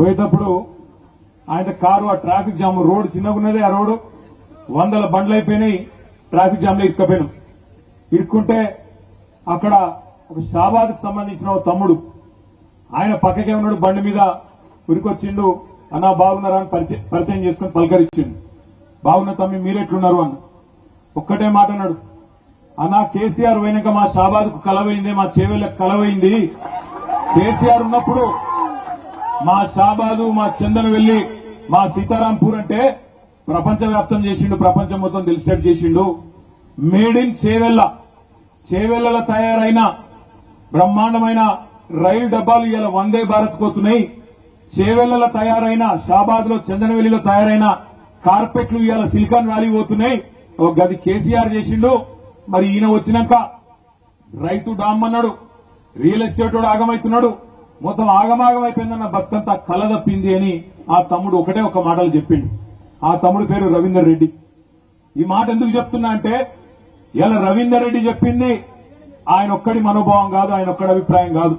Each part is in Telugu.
పోయేటప్పుడు ఆయన కారు ఆ ట్రాఫిక్ జామ్ రోడ్ చిన్నగా ఉన్నది ఆ రోడ్డు వందల బండ్లు అయిపోయినాయి ట్రాఫిక్ జామ్లో ఇరుక్కపోయినాం. ఇరుక్కుంటే అక్కడ ఒక షాబాద్కి సంబంధించిన ఒక తమ్ముడు ఆయన పక్కకే ఉన్నాడు బండి మీద ఉరికొచ్చిండు అన్న బాగున్నారా? అని పరిచయం పరిచయం చేసుకుని పలకరించిండు. బాగున్న తమ్మి మీరెట్లున్నారు? అన్న. ఒక్కటే మాట అన్నాడు. అన్న కేసీఆర్ పోయినాక మా షాబాద్కు కలవైంది మా చేవేళ్ళకు కలవైంది. కేసీఆర్ ఉన్నప్పుడు మా షాబాదు మా చందన్ వెళ్ళి మా సీతారాంపూర్ అంటే ప్రపంచ వ్యాప్తం చేసిండు ప్రపంచం మొత్తం తెలిసేటట్టు చేసిండు. Made in Chevella. చేవెళ్ళలో తయారైన బ్రహ్మాండమైన రైలు డబ్బాలు ఇవాళ వందే భారత్ పోతున్నాయి చేవెళ్ళలో తయారైన షాబాద్లో చందనవెల్లిలో తయారైన కార్పెట్లు ఇవాళ సిలికాన్ వ్యాలీ పోతున్నాయి. ఒక గది కేసీఆర్ చేసిండు. మరి ఈయన వచ్చినాక రైతు డామ్ అన్నాడు. రియల్ ఎస్టేట్ వాడు ఆగమవుతున్నాడు మొత్తం ఆగమాగం అయిపోయిందన్న కలదప్పింది కల తప్పింది అని ఆ తమ్ముడు ఒకటే ఒక మాటలు చెప్పిండు. ఆ తమ్ముడు పేరు రవీందర్ రెడ్డి. ఈ మాట ఎందుకు చెప్తున్నా అంటే ఇలా రవీందర్ రెడ్డి చెప్పింది ఆయన ఒక్కడి మనోభావం కాదు ఆయన ఒక్కడి అభిప్రాయం కాదు.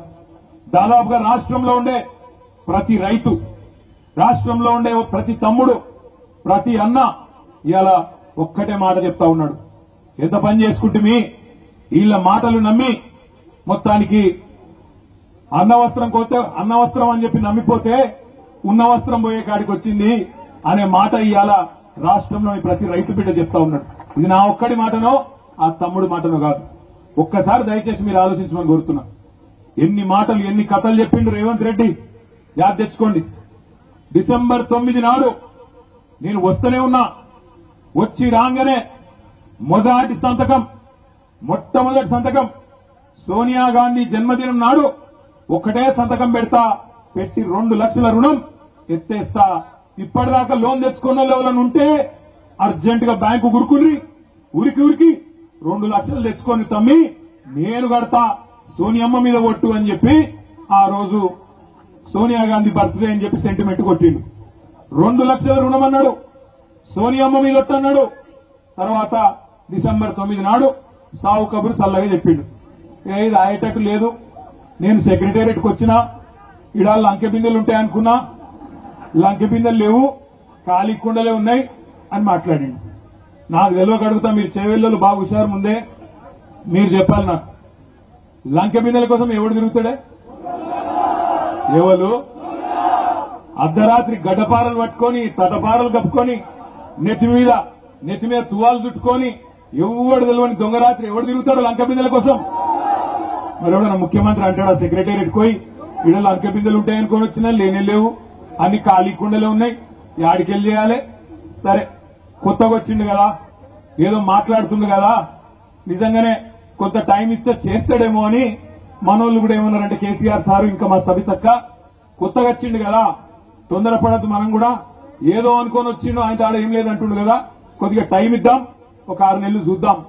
దాదాపుగా రాష్ట్రంలో ఉండే ప్రతి రైతు రాష్ట్రంలో ఉండే ప్రతి తమ్ముడు ప్రతి అన్న ఇలా ఒక్కటే మాట చెప్తా ఉన్నాడు. ఎంత పని చేసుకుంటే వీళ్ళ మాటలు నమ్మి మొత్తానికి అన్న వస్త్రం కోతే అన్న వస్త్రం అని చెప్పి నమ్మిపోతే ఉన్న వస్త్రం పోయే కాడికి వచ్చింది అనే మాట ఇవాళ రాష్ట్రంలోని ప్రతి రైతు బిడ్డ చెప్తా ఉన్నాడు. ఇది నా ఒక్కడి మాటనో ఆ తమ్ముడి మాటనో కాదు. ఒక్కసారి దయచేసి మీరు ఆలోచించమని కోరుతున్నా. ఎన్ని మాటలు ఎన్ని కథలు చెప్పిండు రేవంత్ రెడ్డి? యాద్ తెచ్చుకోండి. డిసెంబర్ తొమ్మిది నాడు నేను వస్తూనే ఉన్నా. వచ్చి రాగానే మొదటి సంతకం మొట్టమొదటి సంతకం సోనియా గాంధీ జన్మదినం నాడు ఒకటే సంతకం పెడతా పెట్టి రెండు లక్షల రుణం ఎత్తేస్తా. ఇప్పటిదాకా లోన్ తెచ్చుకున్న వాళ్ళు ఎవరైనా ఉంటే అర్జెంట్గా బ్యాంకు గురుకుని ఉరికి ఉరికి రెండు లక్షలు తెచ్చుకొని తమ్మి నేను కడతా సోనియమ్మ మీద ఒట్టు అని చెప్పి ఆ రోజు సోనియా గాంధీ బర్త్డే అని చెప్పి సెంటిమెంట్ కొట్టిండు. రెండు లక్షల రుణం అన్నాడు సోనియమ్మ మీద ఒట్టు అన్నాడు. తర్వాత డిసెంబర్ తొమ్మిది నాడు సావు కబురు సల్లగా చెప్పిండు. ఏది ఇది ఆయటకు లేదు. నేను సెక్రటేరియట్కి వచ్చినా ఇడ లంకె బిందెలు ఉంటాయనుకున్నా లంకె బిందెలు లేవు ఖాళీ కుండలే ఉన్నాయి అని మాట్లాడండి. నాకు తెలియక అడుగుతా మీరు చేవెళ్ళలు బాగా హుషారు ముందే మీరు చెప్పాలి నాకు. లంకె బిందెల కోసం ఎవడు తిరుగుతాడే? ఎవరు? అర్ధరాత్రి గడ్డపారలు పట్టుకొని తటపారలు కప్పుకొని నెత్తి మీద నెత్తి మీద తువాలు చుట్టుకొని ఎవడు తెలియని దొంగరాత్రి ఎవడు తిరుగుతాడు లంక బిందెల కోసం? మరి ఎవడన్నా ముఖ్యమంత్రి అంటాడా సెక్రటేరియట్ పోయి? ఈడ లంక బిందెలు ఉంటాయనుకొని వచ్చినా లేనే లేవు. అన్ని ఖాళీ కుండలే ఉన్నాయి. యాడికెళ్ళి చేయాలి? సరే. కొత్తగా వచ్చిండు కదా. ఏదో మాట్లాడుతుండు కదా. నిజంగానే కొంత టైం ఇస్తే చేస్తాడేమో అని మనోళ్ళు కూడా ఏమన్నారంటే కేసీఆర్ సారు ఇంకా మా సబితక్క కొత్తగా వచ్చిండు కదా. తొందరపడద్దు మనం కూడా. ఏదో అనుకొని వచ్చిండు ఆయన ఆడ ఏం లేదంటుండు కదా. కొద్దిగా టైం ఇద్దాం. ఒక ఆరు నెలలు చూద్దాం.